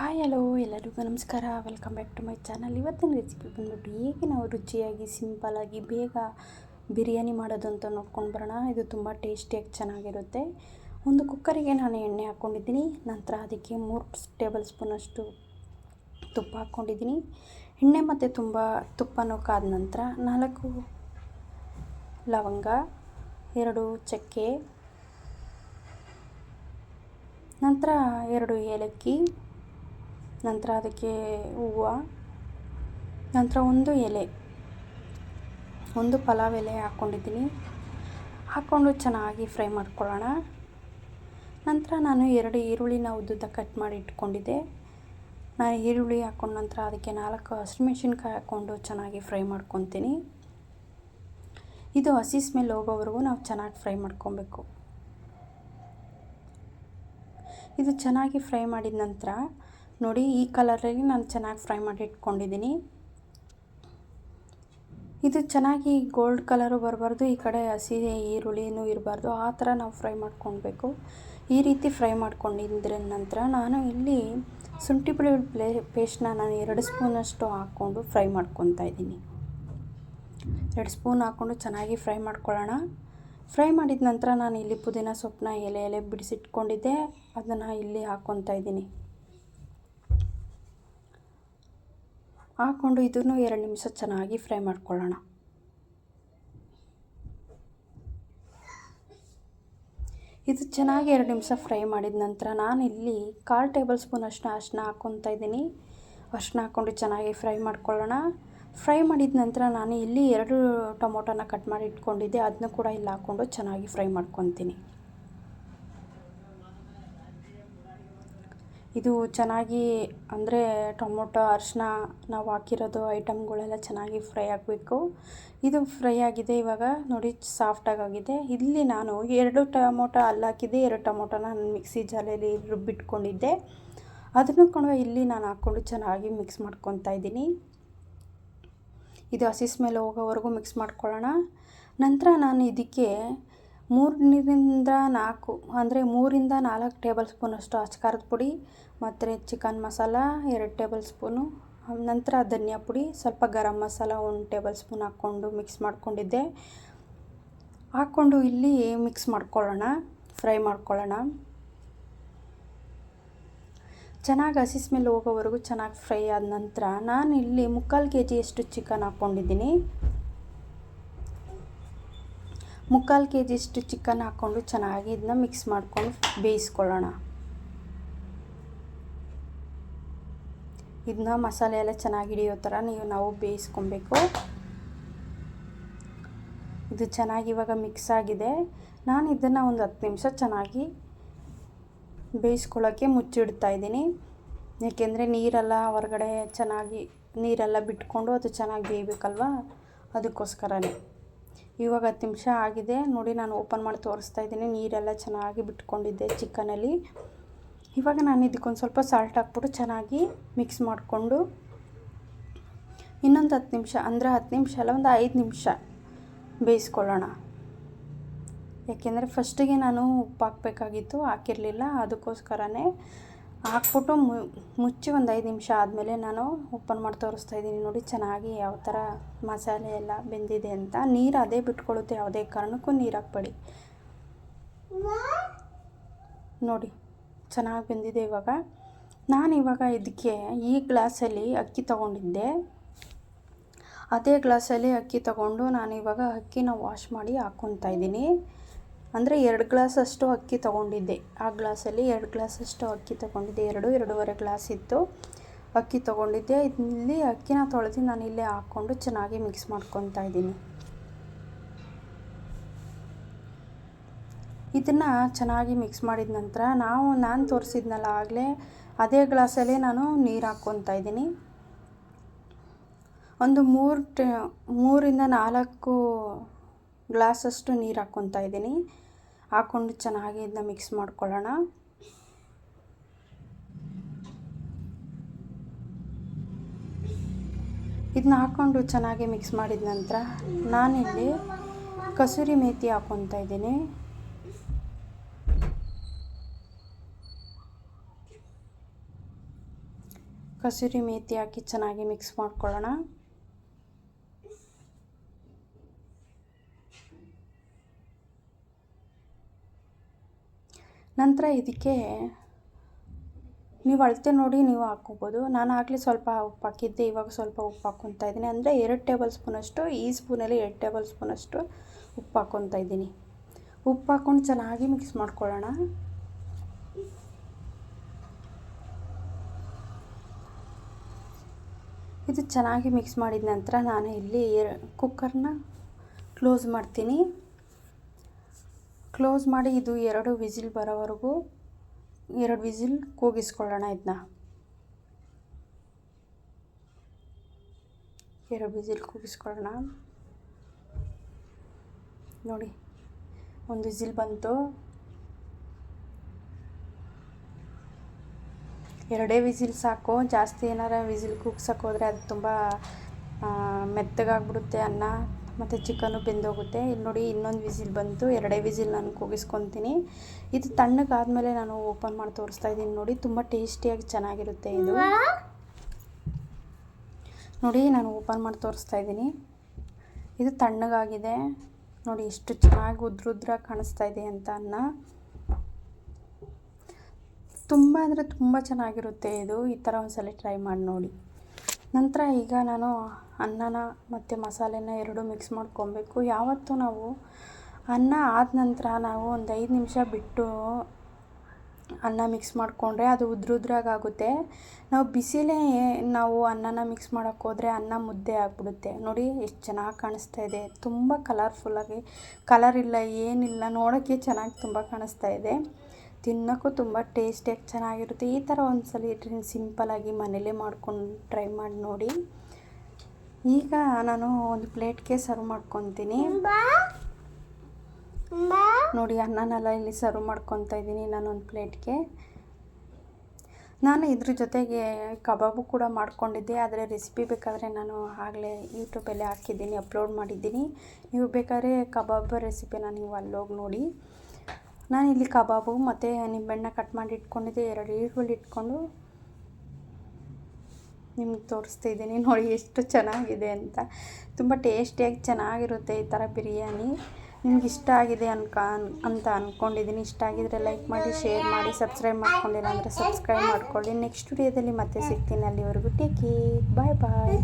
Hi hello, ಎಲ್ಲರಿಗೂ ನಮಸ್ಕಾರ. Welcome back to my channel ಇವತ್ತಿನ ರೆಸಿಪಿ ಬಂದ್ಬಿಟ್ಟು ಹೇಗೆ ನಾವು ರುಚಿಯಾಗಿ ಸಿಂಪಲಾಗಿ ಬೇಗ ಬಿರಿಯಾನಿ ಮಾಡೋದು ಅಂತ ನೋಡ್ಕೊಂಡು ಬರೋಣ. ಇದು ತುಂಬ ಟೇಸ್ಟಿಯಾಗಿ ಚೆನ್ನಾಗಿರುತ್ತೆ. ಒಂದು ಕುಕ್ಕರಿಗೆ ನಾನು ಎಣ್ಣೆ ಹಾಕ್ಕೊಂಡಿದ್ದೀನಿ ನಂತರ ಅದಕ್ಕೆ ಮೂರು ಟೇಬಲ್ ಸ್ಪೂನಷ್ಟು ತುಪ್ಪ ಹಾಕ್ಕೊಂಡಿದ್ದೀನಿ ಎಣ್ಣೆ ಮತ್ತು ತುಂಬ ತುಪ್ಪನೂ ಕಾದ ನಂತರ ನಾಲ್ಕು ಲವಂಗ, ಎರಡು ಚಕ್ಕೆ, ನಂತರ ಎರಡು ಏಲಕ್ಕಿ ನಂತರ ಅದಕ್ಕೆ ಹೂವು, ನಂತರ ಒಂದು ಎಲೆ. ಒಂದು ಪಲಾವ್ ಎಲೆ ಹಾಕ್ಕೊಂಡಿದ್ದೀನಿ. ಹಾಕ್ಕೊಂಡು ಚೆನ್ನಾಗಿ ಫ್ರೈ ಮಾಡ್ಕೊಳ್ಳೋಣ. ನಂತರ ನಾನು ಎರಡು ಈರುಳ್ಳಿನ ಉದ್ದುದ್ದ ಕಟ್ ಮಾಡಿ ಇಟ್ಕೊಂಡಿದ್ದೆ. ನಾನು ಈರುಳ್ಳಿ ಹಾಕ್ಕೊಂಡ ನಂತರ ಅದಕ್ಕೆ ನಾಲ್ಕು ಹಸಿಮೆಣ್ಸಿನ್ಕಾಯಿ ಹಾಕ್ಕೊಂಡು ಚೆನ್ನಾಗಿ ಫ್ರೈ ಮಾಡ್ಕೊತೀನಿ. ಇದು ಹಸಿ ಸ್ಮೆಲ್ ಹೋಗೋವರೆಗೂ ನಾವು ಚೆನ್ನಾಗಿ ಫ್ರೈ ಮಾಡ್ಕೊಬೇಕು. ಇದು ಚೆನ್ನಾಗಿ ಫ್ರೈ ಮಾಡಿದ ನಂತರ ನೋಡಿ, ಈ ಕಲರಲ್ಲಿ ನಾನು ಚೆನ್ನಾಗಿ ಫ್ರೈ ಮಾಡಿ ಇಟ್ಕೊಂಡಿದ್ದೀನಿ. ಇದು ಚೆನ್ನಾಗಿ ಗೋಲ್ಡ್ ಕಲರು ಬರಬಾರ್ದು, ಈ ಕಡೆ ಹಸಿ ಈರುಳ್ಳಿನೂ ಇರಬಾರ್ದು. ಆ ಥರ ನಾವು ಫ್ರೈ ಮಾಡ್ಕೊಳ್ಬೇಕು. ಈ ರೀತಿ ಫ್ರೈ ಮಾಡ್ಕೊಂಡಿದ್ರ ನಂತರ ನಾನು ಇಲ್ಲಿ ಶುಂಠಿ ಬೆಳ್ಳುಳ್ಳಿ ಪ್ಲೇ ಪೇಸ್ಟ್ನ ನಾನು ಎರಡು ಸ್ಪೂನಷ್ಟು ಹಾಕ್ಕೊಂಡು ಫ್ರೈ ಮಾಡ್ಕೊತಾ ಇದ್ದೀನಿ. ಎರಡು ಸ್ಪೂನ್ ಹಾಕ್ಕೊಂಡು ಚೆನ್ನಾಗಿ ಫ್ರೈ ಮಾಡ್ಕೊಳ್ಳೋಣ. ಫ್ರೈ ಮಾಡಿದ ನಂತರ ನಾನು ಇಲ್ಲಿ ಪುದೀನ ಸೊಪ್ಪನ್ನ ಎಲೆ ಎಲೆ ಬಿಡಿಸಿಟ್ಕೊಂಡಿದ್ದೆ. ಅದನ್ನು ಇಲ್ಲಿ ಹಾಕ್ಕೊತಾ ಇದ್ದೀನಿ. ಹಾಕ್ಕೊಂಡು ಇದನ್ನು ಎರಡು ನಿಮಿಷ ಚೆನ್ನಾಗಿ ಫ್ರೈ ಮಾಡ್ಕೊಳ್ಳೋಣ. ಇದು ಚೆನ್ನಾಗಿ ಎರಡು ನಿಮಿಷ ಫ್ರೈ ಮಾಡಿದ ನಂತರ ನಾನು ಇಲ್ಲಿ ಕಾಲು ಟೇಬಲ್ ಸ್ಪೂನ್ ಅಷ್ಟು ಅರಿಶಿನ ಹಾಕ್ಕೊತಾ ಇದ್ದೀನಿ. ಅಷ್ಟನ್ನ ಹಾಕ್ಕೊಂಡು ಚೆನ್ನಾಗಿ ಫ್ರೈ ಮಾಡ್ಕೊಳ್ಳೋಣ. ಫ್ರೈ ಮಾಡಿದ ನಂತರ ನಾನು ಇಲ್ಲಿ ಎರಡು ಟೊಮೊಟೊನ ಕಟ್ ಮಾಡಿ ಇಟ್ಕೊಂಡಿದ್ದೆ. ಅದನ್ನು ಕೂಡ ಇಲ್ಲಿ ಹಾಕ್ಕೊಂಡು ಚೆನ್ನಾಗಿ ಫ್ರೈ ಮಾಡ್ಕೊತೀನಿ. ಇದು ಚೆನ್ನಾಗಿ ಅಂದರೆ ಟೊಮೊಟೊ ಅರಿಶಿನ ನಾವು ಹಾಕಿರೋದು ಐಟಮ್ಗಳೆಲ್ಲ ಚೆನ್ನಾಗಿ ಫ್ರೈ ಆಗಬೇಕು. ಇದು ಫ್ರೈ ಆಗಿದೆ ಇವಾಗ, ನೋಡಿ ಸಾಫ್ಟಾಗಿ ಆಗಿದೆ ಇಲ್ಲಿ ನಾನು ಎರಡು ಟೊಮೊಟೊ ಅಲ್ಲಿ ಹಾಕಿದ್ದೆ, ಎರಡು ಟೊಮೊಟೊನ ನಾನು ಮಿಕ್ಸಿ ಜಾಲೆಯಲ್ಲಿ ರುಬ್ಬಿಟ್ಕೊಂಡಿದ್ದೆ. ಅದನ್ನು ಕೂಡ ಇಲ್ಲಿ ನಾನು ಹಾಕ್ಕೊಂಡು ಚೆನ್ನಾಗಿ ಮಿಕ್ಸ್ ಮಾಡ್ಕೊತಾ ಇದ್ದೀನಿ. ಇದು ಹಸಿ ಮೇಲೆ ಹೋಗೋವರೆಗೂ ಮಿಕ್ಸ್ ಮಾಡ್ಕೊಳ್ಳೋಣ. ನಂತರ ನಾನು ಇದಕ್ಕೆ ಮೂರರಿಂದ ನಾಲ್ಕು, ಅಂದರೆ ಮೂರಿಂದ ನಾಲ್ಕು ಟೇಬಲ್ ಸ್ಪೂನಷ್ಟು ಅಚ್ಕಾರದ ಪುಡಿ, ಮತ್ತು ಚಿಕನ್ ಮಸಾಲ ಎರಡು ಟೇಬಲ್ ಸ್ಪೂನು ನಂತರ ಧನಿಯಾ ಪುಡಿ, ಸ್ವಲ್ಪ ಗರಂ ಮಸಾಲ ಒಂದು ಟೇಬಲ್ ಸ್ಪೂನ್ ಹಾಕ್ಕೊಂಡು ಮಿಕ್ಸ್ ಮಾಡ್ಕೊಂಡಿದ್ದೆ. ಹಾಕ್ಕೊಂಡು ಇಲ್ಲಿ ಮಿಕ್ಸ್ ಮಾಡ್ಕೊಳ್ಳೋಣ, ಫ್ರೈ ಮಾಡ್ಕೊಳ್ಳೋಣ. ಚೆನ್ನಾಗಿ ಹಸಿ ಸ್ಮೆಲ್ ಹೋಗೋವರೆಗೂ ಚೆನ್ನಾಗಿ ಫ್ರೈ ಆದ ನಂತರ ನಾನು ಇಲ್ಲಿ ಮುಕ್ಕಾಲು ಕೆ ಜಿಯಷ್ಟು ಚಿಕನ್ ಹಾಕ್ಕೊಂಡಿದ್ದೀನಿ. ಮುಕ್ಕಾಲು ಕೆ ಜಿಯಷ್ಟು ಚಿಕನ್ ಹಾಕ್ಕೊಂಡು ಚೆನ್ನಾಗಿ ಇದನ್ನ ಮಿಕ್ಸ್ ಮಾಡ್ಕೊಂಡು ಬೇಯಿಸ್ಕೊಳ್ಳೋಣ. ಇದನ್ನ ಮಸಾಲೆ ಎಲ್ಲ ಚೆನ್ನಾಗಿ ಹಿಡಿಯೋ ಥರ ನೀವು ನಾವು ಬೇಯಿಸ್ಕೊಬೇಕು. ಇದು ಚೆನ್ನಾಗಿ ಇವಾಗ ಮಿಕ್ಸ್ ಆಗಿದೆ. ನಾನು ಇದನ್ನು ಒಂದು ಹತ್ತು ನಿಮಿಷ ಚೆನ್ನಾಗಿ ಬೇಯಿಸ್ಕೊಳ್ಳೋಕ್ಕೆ ಮುಚ್ಚಿಡ್ತಾ ಇದ್ದೀನಿ. ಏಕೆಂದರೆ ನೀರೆಲ್ಲ ಹೊರಗಡೆ ಚೆನ್ನಾಗಿ ನೀರೆಲ್ಲ ಬಿಟ್ಕೊಂಡು ಅದು ಚೆನ್ನಾಗಿ ಬೇಯಬೇಕಲ್ವ? ಅದಕ್ಕೋಸ್ಕರನೇ. ಇವಾಗ ಹತ್ತು ನಿಮಿಷ ಆಗಿದೆ. ನೋಡಿ, ನಾನು ಓಪನ್ ಮಾಡಿ ತೋರಿಸ್ತಾ ಇದ್ದೀನಿ. ನೀರೆಲ್ಲ ಚೆನ್ನಾಗಿ ಬಿಟ್ಕೊಂಡಿದ್ದೆ ಚಿಕನಲ್ಲಿ ಇವಾಗ ನಾನು ಇದಕ್ಕೊಂದು ಸ್ವಲ್ಪ ಸಾಲ್ಟ್ ಹಾಕ್ಬಿಟ್ಟು ಚೆನ್ನಾಗಿ ಮಿಕ್ಸ್ ಮಾಡಿಕೊಂಡು ಇನ್ನೊಂದು ಹತ್ತು ನಿಮಿಷ, ಅಂದರೆ ಹತ್ತು ನಿಮಿಷ ಅಲ್ಲ, ಒಂದು ಐದು ನಿಮಿಷ ಬೇಯಿಸ್ಕೊಳ್ಳೋಣ. ಯಾಕೆಂದರೆ ಫಸ್ಟಿಗೆ ನಾನು ಉಪ್ಪು ಹಾಕಬೇಕಾಗಿತ್ತು, ಹಾಕಿರಲಿಲ್ಲ. ಅದಕ್ಕೋಸ್ಕರನೇ ಹಾಕ್ಬಿಟ್ಟು ಮುಚ್ಚಿ ಒಂದು ಐದು ನಿಮಿಷ ಆದಮೇಲೆ ನಾನು ಓಪನ್ ಮಾಡಿ ತೋರಿಸ್ತಾ ಇದ್ದೀನಿ ನೋಡಿ ಚೆನ್ನಾಗಿ ಯಾವ ಥರ ಮಸಾಲೆ ಎಲ್ಲ ಬೆಂದಿದೆ ಅಂತ. ನೀರು ಅದೇ ಬಿಟ್ಕೊಳ್ಳುತ್ತೆ, ಯಾವುದೇ ಕಾರಣಕ್ಕೂ ನೀರು ಹಾಕ್ಬೇಡಿ. ನೋಡಿ, ಚೆನ್ನಾಗಿ ಬೆಂದಿದೆ ಇವಾಗ. ನಾನು ಇವಾಗ ಇದಕ್ಕೆ ಈ ಗ್ಲಾಸಲ್ಲಿ ಅಕ್ಕಿ ತಗೊಂಡಿದ್ದೆ. ಅದೇ ಗ್ಲಾಸಲ್ಲಿ ಅಕ್ಕಿ ತಗೊಂಡು ನಾನು ಇವಾಗ ಅಕ್ಕಿನ ವಾಶ್ ಮಾಡಿ ಹಾಕ್ಕೊತಾ ಇದ್ದೀನಿ. ಅಂದರೆ ಎರಡು ಗ್ಲಾಸಷ್ಟು ಅಕ್ಕಿ ತೊಗೊಂಡಿದ್ದೆ. ಆ ಗ್ಲಾಸಲ್ಲಿ ಎರಡು ಗ್ಲಾಸಷ್ಟು ಅಕ್ಕಿ ತೊಗೊಂಡಿದ್ದೆ. ಎರಡು, ಎರಡೂವರೆ ಗ್ಲಾಸ್ ಇತ್ತು. ಅಕ್ಕಿ ತೊಗೊಂಡಿದ್ದೆ. ಇಲ್ಲಿ ಅಕ್ಕಿನ ತೊಳೆದು ನಾನು ಇಲ್ಲೇ ಹಾಕ್ಕೊಂಡು ಚೆನ್ನಾಗಿ ಮಿಕ್ಸ್ ಮಾಡ್ಕೊತಾ ಇದ್ದೀನಿ. ಇದನ್ನು ಚೆನ್ನಾಗಿ ಮಿಕ್ಸ್ ಮಾಡಿದ ನಂತರ ನಾವು, ನಾನು ತೋರಿಸಿದ್ನಲ್ಲ ಆಗಲೇ, ಅದೇ ಗ್ಲಾಸಲ್ಲೇ ನಾನು ನೀರು ಹಾಕ್ಕೊತಾ ಇದ್ದೀನಿ. ಒಂದು ಮೂರು ಟ, ಮೂರಿಂದ ನಾಲ್ಕು ಗ್ಲಾಸಷ್ಟು ನೀರು ಹಾಕ್ಕೊತಾ ಇದ್ದೀನಿ. ಹಾಕ್ಕೊಂಡು ಚೆನ್ನಾಗಿ ಇದನ್ನ ಮಿಕ್ಸ್ ಮಾಡ್ಕೊಳ್ಳೋಣ. ಇದನ್ನ ಹಾಕ್ಕೊಂಡು ಚೆನ್ನಾಗಿ ಮಿಕ್ಸ್ ಮಾಡಿದ ನಂತರ ನಾನಿಲ್ಲಿ ಕಸೂರಿ ಮೇಥಿ ಹಾಕ್ಕೊತಾ ಇದ್ದೀನಿ. ಕಸೂರಿ ಮೇಥಿ ಹಾಕಿ ಚೆನ್ನಾಗಿ ಮಿಕ್ಸ್ ಮಾಡ್ಕೊಳ್ಳೋಣ. ನಂತರ ಇದಕ್ಕೆ ನೀವು ಅಳತೆ ನೋಡಿ ನೀವು ಹಾಕ್ಕೋಬೋದು. ನಾನು ಆಗಲೇ ಸ್ವಲ್ಪ ಉಪ್ಪು ಹಾಕಿದ್ದೆ, ಇವಾಗ ಸ್ವಲ್ಪ ಉಪ್ಪು ಹಾಕ್ಕೊತಾ ಇದ್ದೀನಿ. ಅಂದರೆ ಎರಡು ಟೇಬಲ್ ಸ್ಪೂನಷ್ಟು, ಈ ಸ್ಪೂನಲ್ಲಿ ಎರಡು ಟೇಬಲ್ ಸ್ಪೂನಷ್ಟು ಉಪ್ಪು ಹಾಕ್ಕೊತಾ ಇದ್ದೀನಿ. ಉಪ್ಪು ಹಾಕ್ಕೊಂಡು ಚೆನ್ನಾಗಿ ಮಿಕ್ಸ್ ಮಾಡ್ಕೊಳ್ಳೋಣ. ಇದು ಚೆನ್ನಾಗಿ ಮಿಕ್ಸ್ ಮಾಡಿದ ನಂತರ ನಾನು ಇಲ್ಲಿ ಕುಕ್ಕರ್ನ ಕ್ಲೋಸ್ ಮಾಡ್ತೀನಿ. ಕ್ಲೋಸ್ ಮಾಡಿ ಇದು ಎರಡು ವಿಸಿಲ್ ಬರೋವರೆಗೂ ಎರಡು ವಿಸಿಲ್ ಕೂಗಿಸ್ಕೊಳ್ಳೋಣ ಇದನ್ನ ಎರಡು ವಿಸಿಲ್ ಕೂಗಿಸ್ಕೊಳ್ಳೋಣ. ನೋಡಿ, ಒಂದು ವಿಸಿಲ್ ಬಂತು. ಎರಡೇ ವಿಸಿಲ್ ಸಾಕು. ಜಾಸ್ತಿ ಏನಾರ ವಿಸಿಲ್ ಕೂಗ್ಸಕ್ಕೆ ಹೋದರೆ ಅದು ತುಂಬ ಮೆತ್ತಗಾಗ್ಬಿಡುತ್ತೆ ಅನ್ನ. ಮತ್ತು ಚಿಕನ್ನು ಬೆಂದೋಗುತ್ತೆ. ಇಲ್ಲಿ ನೋಡಿ ಇನ್ನೊಂದು ವಿಸಿಲ್ ಬಂತು. ಎರಡೇ ವಿಸಿಲ್ ನಾನು ಕೂಗಿಸ್ಕೊತೀನಿ. ಇದು ತಣ್ಣಗಾದ್ಮೇಲೆ ನಾನು ಓಪನ್ ಮಾಡಿ ತೋರಿಸ್ತಾ ಇದ್ದೀನಿ ನೋಡಿ. ತುಂಬ ಟೇಸ್ಟಿಯಾಗಿ ಚೆನ್ನಾಗಿರುತ್ತೆ ಇದು. ನೋಡಿ, ನಾನು ಓಪನ್ ಮಾಡಿ ತೋರಿಸ್ತಾ ಇದ್ದೀನಿ. ಇದು ತಣ್ಣಗಾಗಿದೆ. ನೋಡಿ, ಎಷ್ಟು ಚೆನ್ನಾಗಿ ಉದ್ರುದ್ರ ಕಾಣಿಸ್ತಾ ಇದೆ ಅಂತ ಅನ್ನ. ತುಂಬ ಅಂದರೆ ತುಂಬ ಚೆನ್ನಾಗಿರುತ್ತೆ ಇದು. ಈ ಥರ ಒಂದ್ಸಲ ಟ್ರೈ ಮಾಡಿ ನೋಡಿ. ನಂತರ ಈಗ ನಾನು ಅನ್ನನ ಮತ್ತು ಮಸಾಲೆನ ಎರಡೂ ಮಿಕ್ಸ್ ಮಾಡ್ಕೊಬೇಕು. ಯಾವತ್ತೂ ನಾವು ಅನ್ನ ಆದ ನಂತರ ನಾವು ಒಂದು ಐದು ನಿಮಿಷ ಬಿಟ್ಟು ಅನ್ನ ಮಿಕ್ಸ್ ಮಾಡಿಕೊಂಡ್ರೆ ಅದು ಉದ್ರುದ್ರಾಗುತ್ತೆ ನಾವು ಬಿಸಿಲೇ ನಾವು ಅನ್ನನ ಮಿಕ್ಸ್ ಮಾಡೋಕ್ಕೆ ಹೋದರೆ ಅನ್ನ ಮುದ್ದೆ ಆಗಿಬಿಡುತ್ತೆ. ನೋಡಿ ಎಷ್ಟು ಚೆನ್ನಾಗಿ ಕಾಣಿಸ್ತಾ ಇದೆ. ತುಂಬ ಕಲರ್ಫುಲ್ಲಾಗಿ ಕಲರ್ ಇಲ್ಲ, ಏನಿಲ್ಲ ನೋಡೋಕ್ಕೆ ಚೆನ್ನಾಗಿ ತುಂಬ ಕಾಣಿಸ್ತಾ ಇದೆ. ತಿನ್ನೋಕ್ಕೂ ತುಂಬ ಟೇಸ್ಟಿಯಾಗಿ ಚೆನ್ನಾಗಿರುತ್ತೆ. ಈ ಥರ ಒಂದು ಸಲ ಸಿಂಪಲಾಗಿ ಮನೇಲೇ ಮಾಡ್ಕೊಂಡು ಟ್ರೈ ಮಾಡಿ ನೋಡಿ. ಈಗ ನಾನು ಒಂದು ಪ್ಲೇಟ್ಗೆ ಸರ್ವ್ ಮಾಡ್ಕೊತೀನಿ. ನೋಡಿ ಅನ್ನನೆಲ್ಲ ಇಲ್ಲಿ ಸರ್ವ್ ಮಾಡ್ಕೊತಾ ಇದ್ದೀನಿ ನಾನು ಒಂದು ಪ್ಲೇಟ್ಗೆ. ನಾನು ಇದ್ರ ಜೊತೆಗೆ ಕಬಾಬು ಕೂಡ ಮಾಡ್ಕೊಂಡಿದ್ದೆ ಆದರೆ ರೆಸಿಪಿ ಬೇಕಾದರೆ ನಾನು ಆಗಲೇ ಯೂಟ್ಯೂಬಲ್ಲಿ ಹಾಕಿದ್ದೀನಿ ಅಪ್ಲೋಡ್ ಮಾಡಿದ್ದೀನಿ. ನೀವು ಬೇಕಾದ್ರೆ ಕಬಾಬ್ ರೆಸಿಪಿನ ನೀವು ಅಲ್ಲೋಗಿ ನೋಡಿ. ನಾನು ಇಲ್ಲಿ ಕಬಾಬು ಮತ್ತು ನಿಂಬೆಹಣ್ಣ ಕಟ್ ಮಾಡಿ ಇಟ್ಕೊಂಡಿದ್ದೆ ಎರಡು ಈರುಳ್ಳಿ ಇಟ್ಕೊಂಡು ನಿಮ್ಗೆ ತೋರಿಸ್ತಾ ಇದ್ದೀನಿ. ನೋಡಿ ಎಷ್ಟು ಚೆನ್ನಾಗಿದೆ ಅಂತ. ತುಂಬ ಟೇಸ್ಟಿಯಾಗಿ ಚೆನ್ನಾಗಿರುತ್ತೆ ಈ ಥರ ಬಿರಿಯಾನಿ. ನಿಮ್ಗೆ ಇಷ್ಟ ಆಗಿದೆ ಅನ್ಕ, ಅಂತ ಅಂದ್ಕೊಂಡಿದ್ದೀನಿ ಇಷ್ಟ ಆಗಿದರೆ ಲೈಕ್ ಮಾಡಿ, ಶೇರ್ ಮಾಡಿ, ಸಬ್ಸ್ಕ್ರೈಬ್ ಮಾಡ್ಕೊಂಡಿಲ್ಲ ಅಂದರೆ ಸಬ್ಸ್ಕ್ರೈಬ್ ಮಾಡ್ಕೊಳ್ಳಿ. ನೆಕ್ಸ್ಟ್ ವಿಡಿಯೋದಲ್ಲಿ ಮತ್ತೆ ಸಿಗ್ತೀನಿ ಅಲ್ಲಿವರೆಗೂ. ಟೇಕ್ ಬಾಯ್ ಬಾಯ್